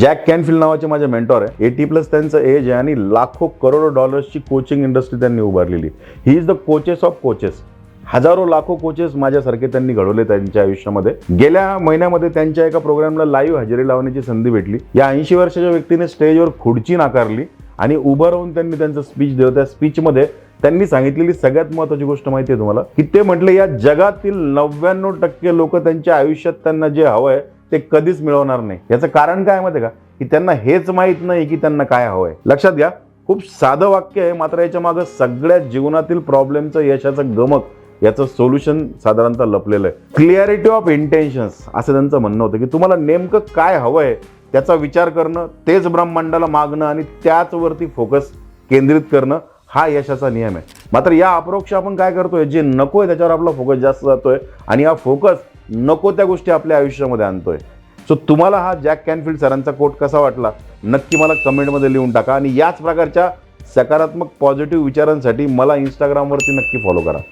Jack कॅनफिल नावाचे माझे mentor आहे. एटी प्लस त्यांचं एज आहे आणि लाखो करोडो डॉलर्सची कोचिंग इंडस्ट्री त्यांनी उभारलेली. ही is the coaches of coaches हजारो लाखो कोचेस माझ्यासारखे त्यांनी घडवले त्यांच्या आयुष्यामध्ये. गेल्या महिन्यामध्ये त्यांच्या एका प्रोग्रामला लाईव्ह हजेरी लावण्याची संधी भेटली. या ऐंशी वर्षाच्या व्यक्तीने स्टेजवर खुर्ची नाकारली आणि उभं राहून त्यांनी त्यांचं स्पीच दिलं. त्या स्पीचमध्ये त्यांनी सांगितलेली सगळ्यात महत्त्वाची गोष्ट माहिती आहे तुम्हाला की ते म्हटले या जगातील नव्याण्णव टक्के लोक त्यांच्या आयुष्यात त्यांना जे हवं आहे ते कधीच मिळवणार नाही. याचं कारण काय माहिती का? की त्यांना हेच माहीत नाही की त्यांना काय हवंय. लक्षात घ्या खूप साधं वाक्य आहे मात्र याच्या मागं सगळ्या जीवनातील प्रॉब्लेमचं यशाचं गमक याचं सोल्युशन साधारणतः लपलेलं आहे. क्लिअरिटी ऑफ इंटेन्शन्स असं त्यांचं म्हणणं होतं की तुम्हाला नेमकं काय हवंय त्याचा विचार करणं तेच ब्रह्मांडाला मागणं आणि त्याचवरती फोकस केंद्रित करणं हा यशाचा नियम आहे. मात्र या अप्रोक्ष आपण काय करतोय? जे नको आहे त्याच्यावर आपला फोकस जास्त जातोय आणि हा फोकस नको त्या गोष्टी आपल्या आयुष्यामध्ये आणतोय. सो तुम्हाला हा जॅक कॅनफिल्ड सरांचा कोट कसा वाटला? नक्की मला कमेंटमध्ये लिहून टाका. आणि याच प्रकारच्या सकारात्मक पॉझिटिव्ह विचारांसाठी मला इंस्टाग्रामवरती नक्की फॉलो करा.